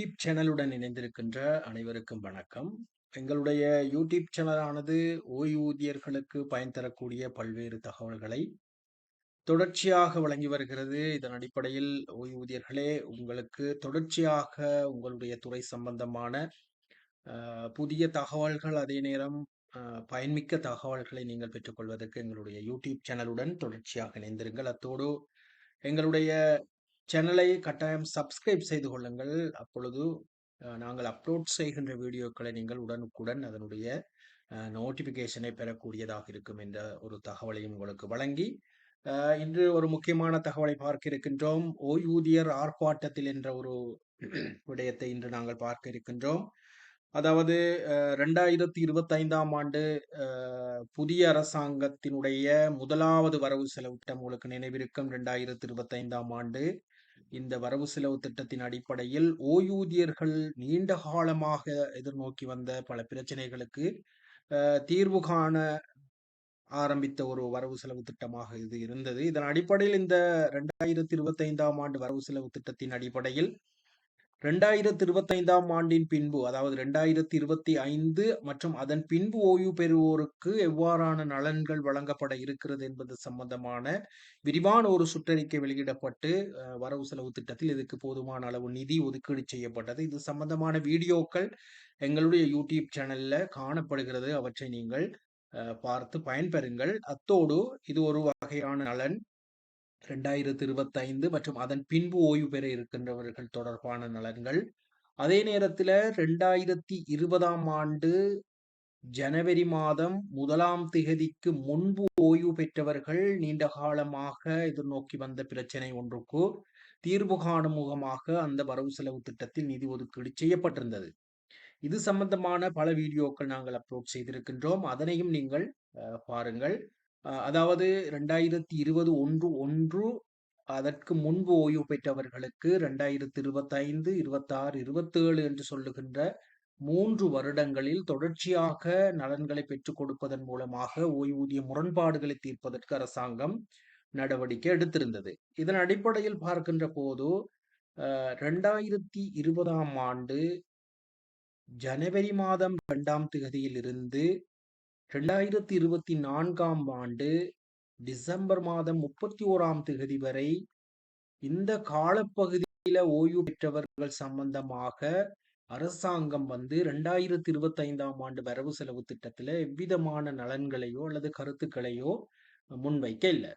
YouTube சேனலுடன் இணைந்திருக்கின்ற அனைவருக்கும் வணக்கம். எங்களுடைய யூடியூப் சேனலானது ஓய்வூதியர்களுக்கு பயன் தரக்கூடிய பல்வேறு தகவல்களை தொடர்ச்சியாக வழங்கி வருகிறது. இதன் அடிப்படையில் ஓய்வூதியர்களே உங்களுக்கு தொடர்ச்சியாக உங்களுடைய துறை சம்பந்தமான புதிய தகவல்கள் அதே நேரம் பயன்மிக்க தகவல்களை நீங்கள் பெற்றுக்கொள்வதற்கு எங்களுடைய யூடியூப் சேனலுடன் தொடர்ச்சியாக இணைந்திருங்கள். அத்தோடு எங்களுடைய சேனலை கட்டாயம் சப்ஸ்கிரைப் செய்து கொள்ளுங்கள். அப்பொழுது நாங்கள் அப்லோட் செய்கின்ற வீடியோக்களை நீங்கள் உடனுக்குடன் அதனுடைய நோட்டிஃபிகேஷனை பெறக்கூடியதாக இருக்கும் என்ற ஒரு தகவலையும் உங்களுக்கு வழங்கி இன்று ஒரு முக்கியமான தகவலை பார்க்க இருக்கின்றோம். ஓய்வூதியர் ஆர்ப்பாட்டத்தில் என்ற ஒரு விடயத்தை இன்று நாங்கள் பார்க்க இருக்கின்றோம். அதாவது ரெண்டாயிரத்தி இருபத்தைந்தாம் ஆண்டு புதிய அரசாங்கத்தினுடைய முதலாவது வரவு செலவு திட்டம் உங்களுக்கு நினைவிருக்கும் ரெண்டாயிரத்தி இருபத்தைந்தாம் ஆண்டு. இந்த வரவு செலவு திட்டத்தின் அடிப்படையில் ஓய்வூதியர்கள் நீண்ட காலமாக எதிர்நோக்கி வந்த பல பிரச்சனைகளுக்கு தீர்வு காண ஆரம்பித்த ஒரு வரவு செலவு திட்டமாக இது இருந்தது. இதன் அடிப்படையில் இந்த ரெண்டாயிரத்தி இருபத்தி ஐந்தாம் ஆண்டு வரவு செலவு திட்டத்தின் அடிப்படையில் ரெண்டாயிரத்தி இருபத்தைந்தாம் ஆண்டின் பின்பு அதாவது ரெண்டாயிரத்தி இருபத்தி ஐந்து மற்றும் அதன் பின்பு ஓய்வு பெறுவோருக்கு எவ்வாறான நலன்கள் வழங்கப்பட இருக்கிறது என்பது சம்பந்தமான விரிவான ஒரு சுற்றறிக்கை வெளியிடப்பட்டு வரவு செலவு திட்டத்தில் இதுக்கு போதுமான அளவு நிதி ஒதுக்கீடு செய்யப்பட்டது. இது சம்பந்தமான வீடியோக்கள் எங்களுடைய யூடியூப் சேனல்ல காணப்படுகிறது. அவற்றை நீங்கள் பார்த்து பயன்பெறுங்கள். அத்தோடு இது ஒரு வகையான நலன். ரெண்டாயிரத்தி இருபத்தைந்து மற்றும் அதன் பின்பு ஓய்வு பெற இருக்கின்றவர்கள் தொடர்பான நலன்கள். அதே நேரத்தில் ரெண்டாயிரத்தி இருபதாம் ஆண்டு ஜனவரி மாதம் முதலாம் திகதிக்கு முன்பு ஓய்வு பெற்றவர்கள் நீண்ட காலமாக எதிர்நோக்கி வந்த பிரச்சனை ஒன்றுக்கு தீர்வு காணும் முகமாக அந்த வரவு செலவு திட்டத்தில் நிதி ஒதுக்கீடு செய்யப்பட்டிருந்தது. இது சம்பந்தமான பல வீடியோக்கள் நாங்கள் அப்லோட் செய்திருக்கின்றோம். அதனையும் நீங்கள் பாருங்கள். அதாவது ரெண்டாயிரத்தி இருபது ஒன்று ஒன்று அதற்கு முன்பு ஓய்வு பெற்றவர்களுக்கு ரெண்டாயிரத்தி இருபத்தைந்து இருபத்தாறு இருபத்தேழு என்று சொல்லுகின்ற மூன்று வருடங்களில் தொடர்ச்சியாக நலன்களை பெற்றுக் கொடுப்பதன் மூலமாக ஓய்வூதிய முரண்பாடுகளை தீர்ப்பதற்கு அரசாங்கம் நடவடிக்கை எடுத்திருந்தது. இதன் அடிப்படையில் பார்க்கின்ற போது ரெண்டாயிரத்தி இருபதாம் ஆண்டு ஜனவரி மாதம் இரண்டாம் திகதியில் இருந்து ரெண்டாயிரத்தி இருபத்தி நான்காம் ஆண்டு டிசம்பர் மாதம் முப்பத்தி ஓராம் தேதி வரை இந்த காலப்பகுதியில ஓய்வு பெற்றவர்கள் சம்பந்தமாக அரசாங்கம் வந்து ரெண்டாயிரத்தி இருபத்தி ஐந்தாம் ஆண்டு வரவு செலவு திட்டத்துல எவ்விதமான நலன்களையோ அல்லது கருத்துக்களையோ முன்வைக்க இல்லை.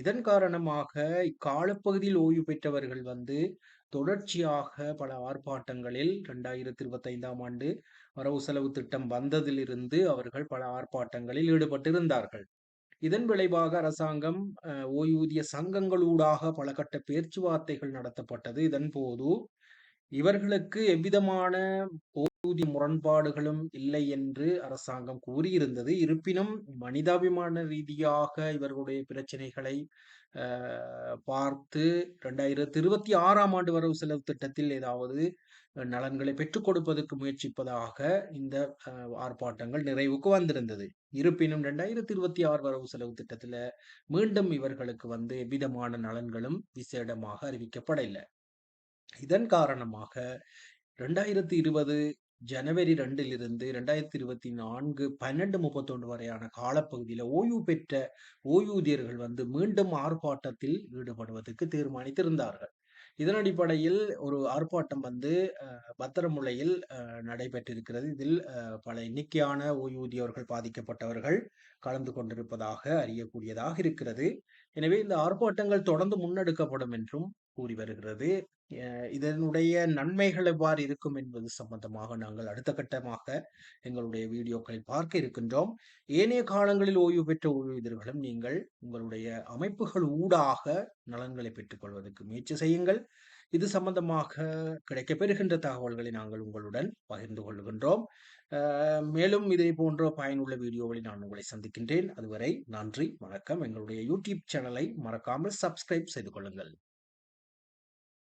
இதன் காரணமாக இக்காலப்பகுதியில் ஓய்வு பெற்றவர்கள் வந்து தொடர்ச்சியாக பல ஆர்ப்பாட்டங்களில் ரெண்டாயிரத்தி இருபத்தி ஐந்தாம் ஆண்டு வரவு செலவு திட்டம் வந்ததிலிருந்து அவர்கள் பல ஆர்ப்பாட்டங்களில் ஈடுபட்டிருந்தார்கள். இதன் விளைவாக அரசாங்கம் ஓய்வூதிய சங்கங்களூடாக பல கட்ட பேச்சுவார்த்தைகள் நடத்தப்பட்டது. இதன் போது இவர்களுக்கு எவ்விதமான ஊதிய முரண்பாடுகளும் இல்லை என்று அரசாங்கம் கூறியிருந்தது. இருப்பினும் மனிதாபிமான ரீதியாக இவர்களுடைய பிரச்சனைகளை பார்த்து ரெண்டாயிரத்தி இருபத்தி ஆறாம் ஆண்டு வரவு செலவு திட்டத்தில் ஏதாவது நலன்களை பெற்றுக் கொடுப்பதற்கு முயற்சிப்பதாக இந்த ஆர்ப்பாட்டங்கள் நிறைவுக்கு வந்திருந்தது. இருப்பினும் ரெண்டாயிரத்தி இருபத்தி ஆறு வரவு செலவு திட்டத்துல மீண்டும் இவர்களுக்கு வந்து எவ்விதமான நலன்களும் விசேடமாக அறிவிக்கப்படவில்லை இதன் காரணமாக ரெண்டாயிரத்தி இருபது ஜனவரி ரெண்டிலிருந்து ரெண்டாயிரத்தி இருபத்தி நான்கு பன்னெண்டு முப்பத்தொன்று வரையான காலப்பகுதியில் ஓய்வு பெற்ற ஓய்வூதியர்கள் வந்து மீண்டும் ஆர்ப்பாட்டத்தில் ஈடுபடுவதற்கு தீர்மானித்திருந்தார்கள். இதன் அடிப்படையில் ஒரு ஆர்ப்பாட்டம் வந்து பத்திரமுலையில் நடைபெற்றிருக்கிறது. இதில் பல எண்ணிக்கையான ஓய்வூதியர்கள் பாதிக்கப்பட்டவர்கள் கலந்து கொண்டிருப்பதாக அறியக்கூடியதாக இருக்கிறது. எனவே இந்த ஆர்ப்பாட்டங்கள் தொடர்ந்து முன்னெடுக்கப்படும் என்றும் கூறி வருகிறது. இதனுடைய நன்மைகள் எவ்வாறு இருக்கும் என்பது சம்பந்தமாக நாங்கள் அடுத்த கட்டமாக எங்களுடைய வீடியோக்களை பார்க்க இருக்கின்றோம். ஏனைய காலங்களில் ஓய்வு பெற்ற ஓய்வூதியர்களும் நீங்கள் உங்களுடைய அமைப்புகள் ஊடாக நலன்களை பெற்றுக்கொள்வதற்கு முயற்சி செய்யுங்கள். இது சம்பந்தமாக கிடைக்கப்பெறுகின்ற தகவல்களை நாங்கள் உங்களுடன் பகிர்ந்து கொள்கின்றோம். மேலும் இதே போன்ற பயனுள்ள வீடியோவில் நான் உங்களை சந்திக்கின்றேன். அதுவரை நன்றி வணக்கம். எங்களுடைய யூடியூப் சேனலை மறக்காமல் சப்ஸ்கிரைப் செய்து கொள்ளுங்கள்.